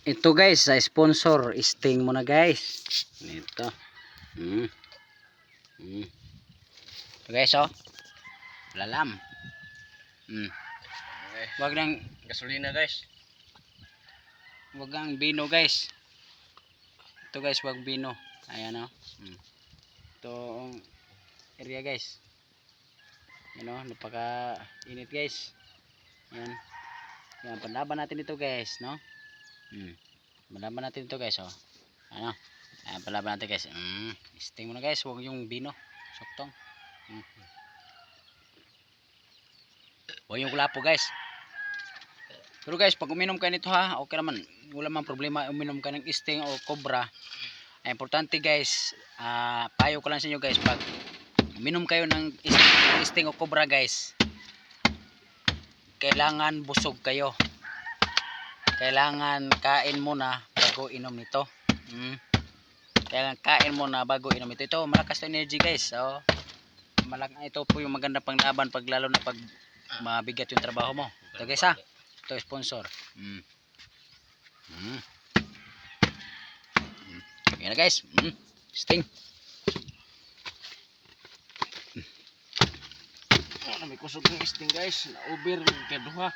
Ito guys, sa sponsor, sting mo na guys. Ito. Mm. Mm. Ito guys oh. Lalam. Mm. Okay. Wag nang Gasolina guys. wag ang bino guys. Ito guys, wag bino. Ayan oh. Mm. Ito ang area guys. Yan oh, napaka init guys. Yan. Yan, panlaban natin ito guys, no? Hmm. Panlaban natin ito guys, oh. Ano? Ayan, panlaban natin guys. Mm. Sting mo na guys, huwag yung bino. Soktong. Mm. Huwag yung kulapo guys. Pero guys, pag uminom kayo nito ha, okay naman. Wala man problema uminom ka ng sting o cobra. Ay, importante guys, ah, payo ko lang sa inyo guys, pag uminom kayo ng is- sting o cobra guys, kailangan busog kayo. Kailangan kain muna bago inom nito. Mm. Kailangan kain muna bago inom ito. Ito, malakas to energy guys. So, malak ito po yung maganda pang laban pag lalo na pag mabigat yung trabaho mo. Ito guys ha. Ito sponsor. Mm. Mm. Mm. Yan na guys. Mm. Sting. Ano may kusog ng sting guys. Na-over kaduha.